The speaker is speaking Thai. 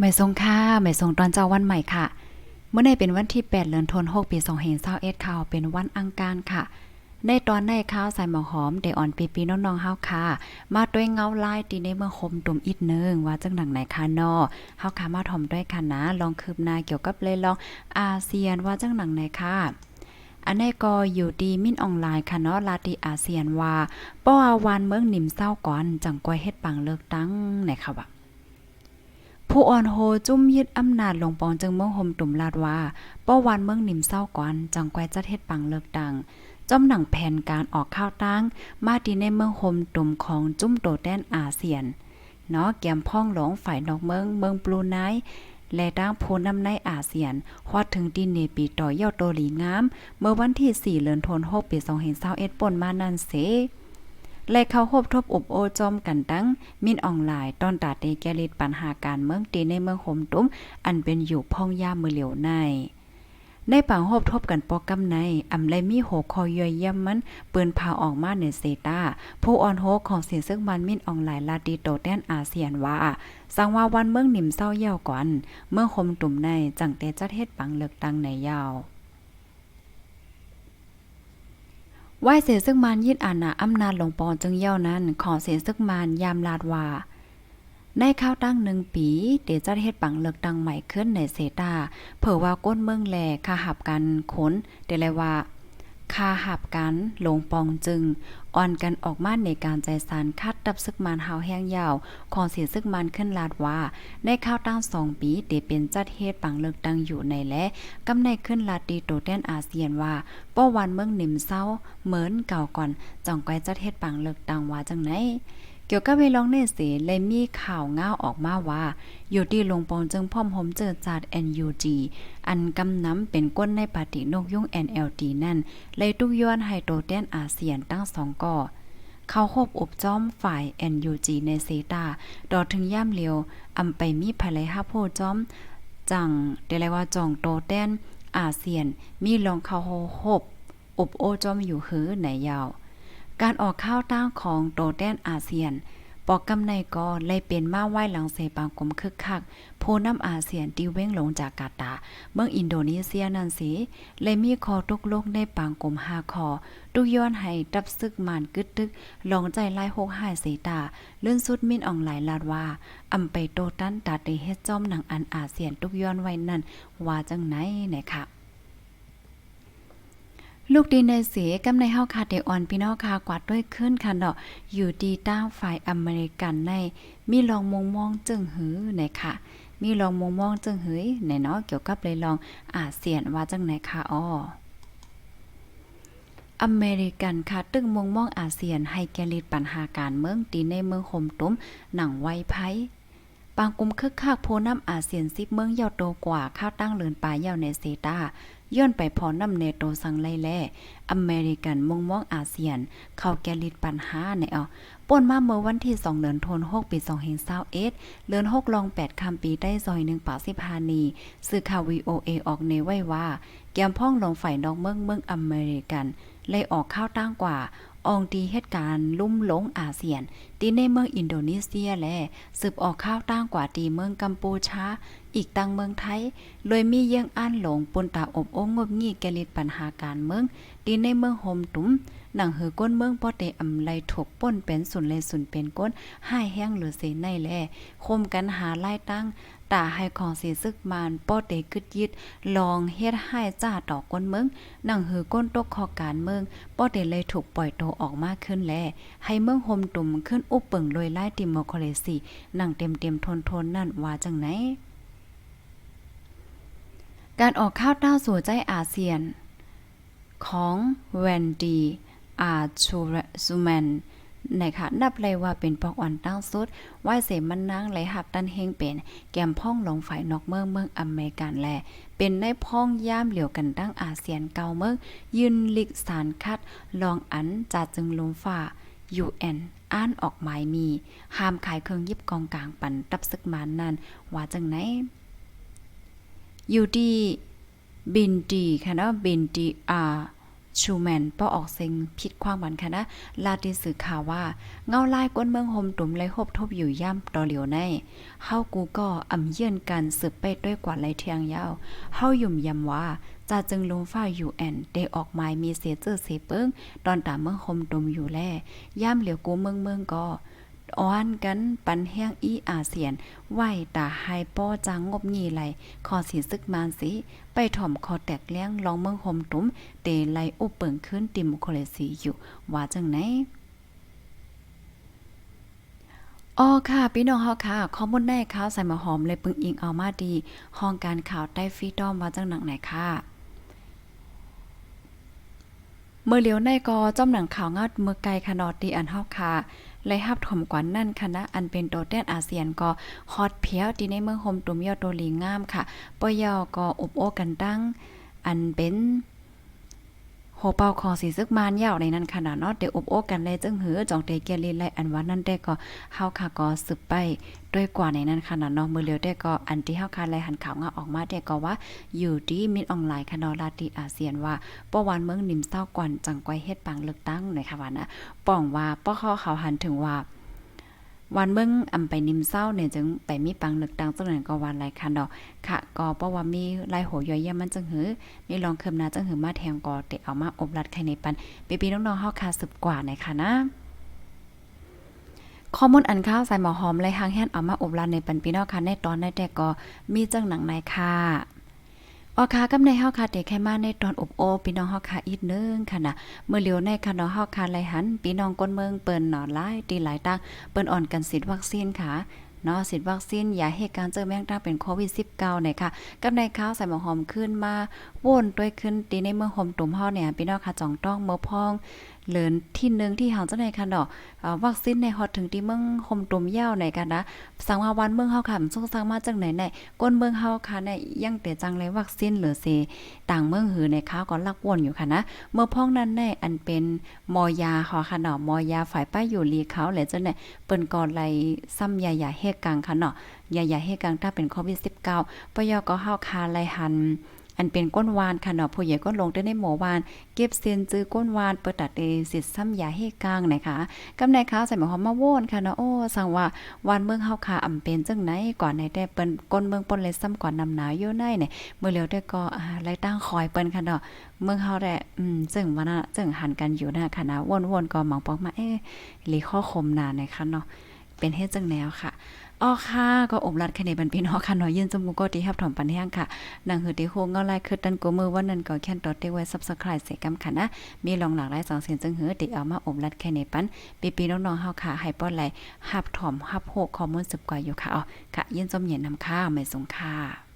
ไม่ทรงค่าไม่ทรงตอนเจ้าวันใหม่ค่ะ เมื่อในเป็นวันที่ 8เดือนธันวาคมปี2521ข่าวเป็นวันอังคารค่ะ ในตอนในข้าวใส่หมอหอมได้อ่อนปีปีน้องๆเฮาค่ะ มาด้วยเงาลายตีในเมืองคมตุ่มอีกนึงว่าจังหนังไหนค่ะนอเฮาค่ะมาถ่อมด้วยค่ะนะ ลองคืบหน้าเกี่ยวกับเลยลองอาเซียนว่าจังหนังไหนค่ะอันนี้ก็อยู่ดีมินออนไลน์ค่ะเนาะลาติอาเซียนว่าป้ออาวันเมืองหนิมเศร้าก่อนจังก้อยเฮ็ดปังเลิกตั้งไหนค่ะว่า ผู้อ่อนโฮจุ้มยึดอำนาจลงปองจึงเมืองห่มตุ่มลาดว่าป้อวันเมืองหนิมเศร้าก่อนจังก้อยจัดเฮ็ดปังเลิกดังจอมหนังแผนการออกข้าวตั้ง มาดีในเมืองห่มตุ่มของจุ้มโตแดนอาเซียนเนาะแกมพ่องหลงฝ่ายนอกเมืองเมืองปลูไนและดังโพนำในอาเซียนฮอดถึงดินเนปีต่อเยอดโตหลีงาม เมื่อวันที่ 4 เดือนธันวาคมปี2021ป่นมานั่นเส และเขาพบทบอบโอจอมกันตั้งมินออนไลน์ตอนตาเตแกลิดปัญหาการเมืองตีในเมืองโฮมตุ้ม อันเป็นอยู่พ่องย่ามือเหลียวในในปังหบทบกันปอกำในอำไลมีโหคอยย่อยย่ำมันเปืนพาออกมาในเซตาผู้ออนโฮของเสียซึ่งมันมินออนไลน์ลาดีโตแดนอาเซียนว่าสังว่าวันเมืองหนิ่มเศร้าเย่าก่อน เมื่อคมตุ่มในจังเตจัดเฮ็ดปังเลือกตั้งในยาว ว่าเสียซึ่งมานยึดอ่านาอำนาจหลวงปอจึงเย่านั้น ขอเสียซึ่งมานยามลาดว่าได้เข้าวตั้งหนึ่งปีเดี๋ยวจัดเฮ็ดปังเลือกตั้งใหม่ขึ้นในเซตาเผื่อว่าก้นเมืองแลคาหับกันขนเดเลยว่า คาหับกันหลงปองจึง อ่อนกันออกมาในการใจสารคัดดับซึกมันหาวแห้งยาว ของเสียซึกมันขึ้นลาดว่า ในข้าวตั้งสองปีเดเป็นจัดเฮ็ดปังเลือกตั้งอยู่ในและกำในขึ้นลาดดีโตแดนอาเซียนว่าป้อวันเมืองหนิมเศร้าเหมือนเก่าก่อนจ่องก้อยจัดเฮ็ดปังเลือกตั้งว่าจังไหน เกี่ยวกับเวลองเนเสเลยมีข่าวง้าวออกมาว่าอยู่ที่ลงปองจึงพร้อมหมเจอจัด NUG อันกำน้ำเป็นก้นในปฏินกยุ่ง NLD นั่น เลยตุกย้อนไฮโดรเจนอาเซียนตั้งสองก่อเขาคบอบจ้อมฝ่าย NUG ในเซตาดอถึงย่ามเลียวอำไปมีภายไลฮับโพจ้อม จังเดลว่าจองโตแดนอาเซียน มีลองเขาโฮบอบโอจ้อมอยู่หือไหนยาว การออกข้าวตั้งของโตแดนอาเซียน ปอกกำในก็เลยเป็นมาไหว้หลังเสปางกลมคึกคักผู้ำอาเซียนติเว้งลงจากกาตา เมืองอินโดนีเซียนั่นสิเลยมีคอตุกโลกในปางกลมห้าคอตุกย้อนให้ดับซึกมานกึดตึกลองใจไล่หกหายเสตา เลื่อนสุดมินอ่องหลายลาดว่าอำไปโตตันตาเตเฮ็ดจอมหนังอันอาเซียนตุกย้อนไว้นั่นว่าจังไหนนะคะ ลูกดีในเสียกำในเฮาคาเดออนพี่น้องคากวาดด้วยขึ้นค่ะเนาะอยู่ดีต้าฝ่ายอเมริกันใน มีลองมองมองจึงหือไหนค่ะ มีลองมองมองจึงหือไหนเนาะเกี่ยวกับเลยลองอาเซียนว่าจังไหนค่ะอ้ออเมริกันค่ะ ตึงมองมองอาเซียนให้แกลิดปัญหาการเมืองตีในเมืองคมตุ้มหนังไวไพ ปางกุมคึกคักโพน้ำอาเซียนซิบเมืองเยาโตกว่าข้าวตั้งเลือนปลายเยาในเซตาย้อนไปพอน้ำเนโตสังไลแลอเมริกันมงมองอาเซียน เข้าแกลิดปัญหาในเอาป่นมาเมื่อวันที่ 2 เดือนธันวาคมปี2021เดือน6ลอง 8คำปีได้ซอย1ปาสิพานีสื่อข่าว VOA ออกในไว้ว่า แกมพ่องลงฝ่ายนอกเมืองเมืองอเมริกัน เลยออกข้าวตั้งกว่า อองตีเหตุการณ์ลุ่มหลงอาเซียน ตีในเมืองอินโดนีเซียและสืบออกข้าวตั้งกว่าตีเมืองกัมพูชาอีกตังเมืองไทยเลยมีเยี่ยงอ่านหลงปนตาอบโอ้งบงี้แกลิดปัญหาการเมืองตีในเมืองโฮมตุ้มหนังหือก้นเมืองปอเตอำไลถกป่นเป็นสุนเลสุนเป็นก้นห้ายแห้งหรือเสในแลคมกันหาไล่ตั้งตาให้ของเสียซึกมานป้อเตกึดยิดลองเฮ็ดให้จ้าต่อก้นเมืองหนังหือก้นตกคอการเมืองป้อเตเลยถูกปล่อยโตวออกมาขึ้นแลให้เมืองโฮมตุ่มขึ้นอุปเปิงลอยไล่ดิโมคราซีหนังเต็มเต็มทนทนนั่นว่าจังไหน การออกข้าวต้าสู่ใจอาเซียน ของแวนดีอาชูซูแมนนะคะนับเลยว่าเป็นปอกอ่อนตั้งสุดไหวเสมันนางไหลหับตันเฮงเป็น แกมพ่องหลงฝ่ายนอกเมืองเมืองอเมริกันแล เป็นในพ้องย่ามเหลียวกันตั้งอาเซียนเก่าเมืองยืนลิกสารคัด ลองอันจัดจึงลมฝ่า UN อ่านออกหมายมี ห้ามขายเครื่องยิบกองกลางปันตับซึกมานนั่นว่าจังไหน อยู่ดีบินดีค่ะเนาะบินดีอาชูแมนป้อออกเซ็งผิดความหวันค่ะนะ ลาติสื่อข่าวว่า เงาลายก้นเมืองโฮมตุ่มไรหบทบอยู่ย่ำตอเหลียวในเฮากูก็อ่ำเยื่อนกันสืบไปด้วยกว่าไรเทียงยาวเฮายุ่มยำว่าจะจึงลงฟ้าอยู่แอนได้ออกหมายมีเสียเจอเสเปิงตอนตามเมืองโฮมตุ่มอยู่แลย่ำเหลียวกูเมืองเมืองก็ อ้อนกันปันแห้งอีอาเซียน ไหวตาไฮป้อจางงบหยี่ไหลขอสีซึกมานสิไปถ่อมคอแตกเลี้ยงลองเมืองโฮมตุ้มเตไลอุเปิงขึ้นติมโคเลสีอยู่ ว่าจังไหนอ๋อค่ะ พี่น้องเฮาค่ะข้อมูลในข่าวใส่มาหอมเลยปึงอิงเอามาดีห้องการข่าวใต้ฟรีดอมว่าจังหนังไหนค่ะเมื่อเลียวในกอจ้อมหนังข่าวงาดเมื่อไกลขนอดดีอันเฮาค่ะ เลยฮับถมกว่านั่นคณะอันเป็นโตแดนอาเซียนก็ฮอตเพียวที่ในเมืองโฮมตุมยอโตลีงามค่ะปยอก็อบโอกันตั้ง อันเป็นโหเป่าคอสีซึกมานยาวในนั้นขนาดเนาะเดี๋ยวอบโอ้กันเลยจึงหือจองเตเกียลินไลอันว่านั่นได้ก็เฮาค่ะก็สืบไป ด้วยกว่าในนั้นขนาดเนาะมือเลียวได้ก็อันที่เฮาค่ะไลหันข่าวงาออกมาได้ก็ว่าอยู่ที่มิดออนไลน์คณะลาติอาเซียนว่าป้อวันเมืองนิมเศร้ากวนจังกวยเฮ็ดปังเลือกตั้งหน่อยค่ะว่านะป้องว่าป้อเขาเขาหันถึงว่าวันเมืองอำไปนิมเศร้าเนี่ยจึงไปมีปังเลือกตั้งจังนั้นก็วันหลายคันดอกค่ะก็เพราะว่ามีลายโหย่อยแย่มันจังหือมีลองเคิมนาจังหือมาแทงกอเตะเอามาอบรัดไข่ในปันปีๆน้องๆเฮาคาสืบกว่าในค่ะนะ ข้อมูลอันข้าวใส่หมอหอมเลยหางแฮนเอามาอบรัดในปันพี่น้องค่ะในตอนในแต่ก็มีจังหนังในค่ะออค่ะกับในเฮาค่ะเด็กแค่มาในตอนอบโอพี่น้องเฮาค่ะอีกนึงค่ะนะเมื่อเหลียวในค่ะเนาะเฮาค่ะไหลหันพี่น้องก้นเมืองเปิ้นหนอหลายตีหลายตั้งเปิ้นอ่อนกันสิทธิ์วัคซีนค่ะเนาะสิทธิ์วัคซีนอย่าให้การเจอแมงดาเป็นโควิด -19 เนี่ยค่ะกับในข้าวใส่หมอหอมขึ้นมาว่นด้วยขึ้นตีในเมืองโฮมตุ่มเฮาเนี่ยพี่น้องค่ะจ่องต้องเมื่อพอง เหลือนที่หนึงที่เฮาจังได๋ค่ะเนาะเอ่อวัคซีนในฮอดถึงที่เมืองโฮมตุ่มยาวในกันนะสังว่าวันเมืองเฮาค่ะมันส่งสังมาจังไหนไหนก้นเมืองเฮาค่ะในยังแต่จังเลยวัคซีนเหลือเสต่างเมืองหือในข้าวก็ลักวนอยู่ค่ะนะ เมื่อพ้องนั้นในอันเป็นมอยาขอค่ะเนาะมอยาฝ่ายป้ายอยู่ลีเขาแหละจังได๋เปิ้นก็ไล่ซ้ำยาๆเฮกังค่ะเนาะยาเฮกังถ้าเป็นโควิด -19 ปยก็เฮาคาไลหัน อันเป็นก้นวานค่ะเนาะผู้ใหญ่ก็ลงได้ในหมอวาน เก็บเซียนจื้อก้นวานเปิดตัดเอสิทธิ์ซ้ำยาให้กลางนะคะกำในข้าวใส่หมอหอมมาโวนค่ะเนาะโอ้สั่งว่าวันเมืองเฮาค่ะอำเป็นจังไหนก่อนในแต่เปิ้นก้นเมืองปนเลยซ้ำก่อนนำหนาวอยู่ในเนี่ยเมื่อเร็วได้ก็อ่าไล่ตั้งคอยเปิ้นค่ะเนาะเมืองเฮาแหละอืมจึงว่านะจึงหันกันอยู่นะค่ะนะวนๆก็มองปอกมาเอ๊ะหลีข้อคมนานะคะเนาะเป็นเฮ็ดจังแนวค่ะ อ๋อค่ะ ก็อบรัดแค่ในบันพี่น้องค่ะน้อยยืนจมูกก็ที่ฮับถอมปันแห้งค่ะหนังหือที่โคงเงาลายคือตันกูมือวันนั้นก็แค่นตอเตไว้ Subscribe เสกำค่ะนะ มีลองหลากหลายสองเสียงจึงหือติเอามาอบรัดแค่ในปันปีปีน้องๆเฮาค่ะให้ป้อนไหลฮับถอมฮับโหกข้อมูลสืบกว่าอยู่ค่ะอ๋อค่ะยืนจมเย็นนำข้าวไม่สงค่ะ